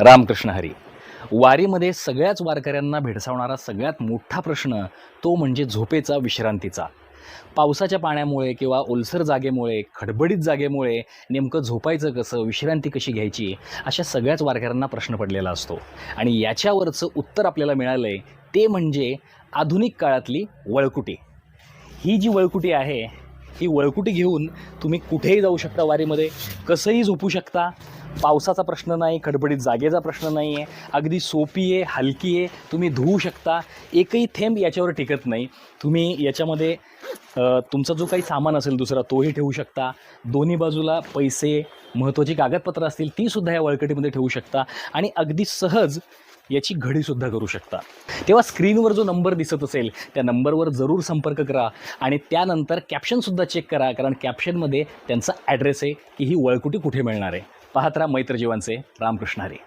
रामकृष्ण हरी. वारीमध्ये सगळ्याच वारकऱ्यांना भेडसावणारा सगळ्यात मोठा प्रश्न तो म्हणजे झोपेचा विश्रांतीचा. पावसाच्या पाण्यामुळे किंवा ओलसर जागेमुळे खडबडीत जागेमुळे नेमकं झोपायचं कसं विश्रांती कशी घ्यायची अशा सगळ्याच वारकऱ्यांना प्रश्न पडलेला असतो. आणि याच्यावरचं उत्तर आपल्याला मिळालं आहे ते म्हणजे आधुनिक काळातली वळकुटी. ही जी वळकुटी आहे ही वळकुटी घेऊन तुम्ही कुठेही जाऊ शकता वारीमध्ये कसंही झोपू शकता पावसाचा प्रश्न नाही खडबडीत जागेचा प्रश्न नाही आहे अगदी सोपी आहे हलकी आहे तुम्ही धुवू शकता एकही थेंब याच्यावर टिकत नाही. तुम्ही याच्यामध्ये तुमचा जो काही सामान असेल दुसरा तोही ठेवू शकता. दोन्ही बाजूला पैसे महत्त्वाची कागदपत्रं असतील तीसुद्धा या वळकटीमध्ये ठेवू शकता आणि अगदी सहज याची घडीसुद्धा करू शकता. तेव्हा स्क्रीनवर जो नंबर दिसत असेल त्या नंबरवर जरूर संपर्क करा आणि त्यानंतर कॅप्शनसुद्धा चेक करा कारण कॅप्शनमध्ये त्यांचा ॲड्रेस आहे की ही वळकुटी कुठे मिळणार आहे. पाहत राहा मैत्र रामकृष्ण हरी.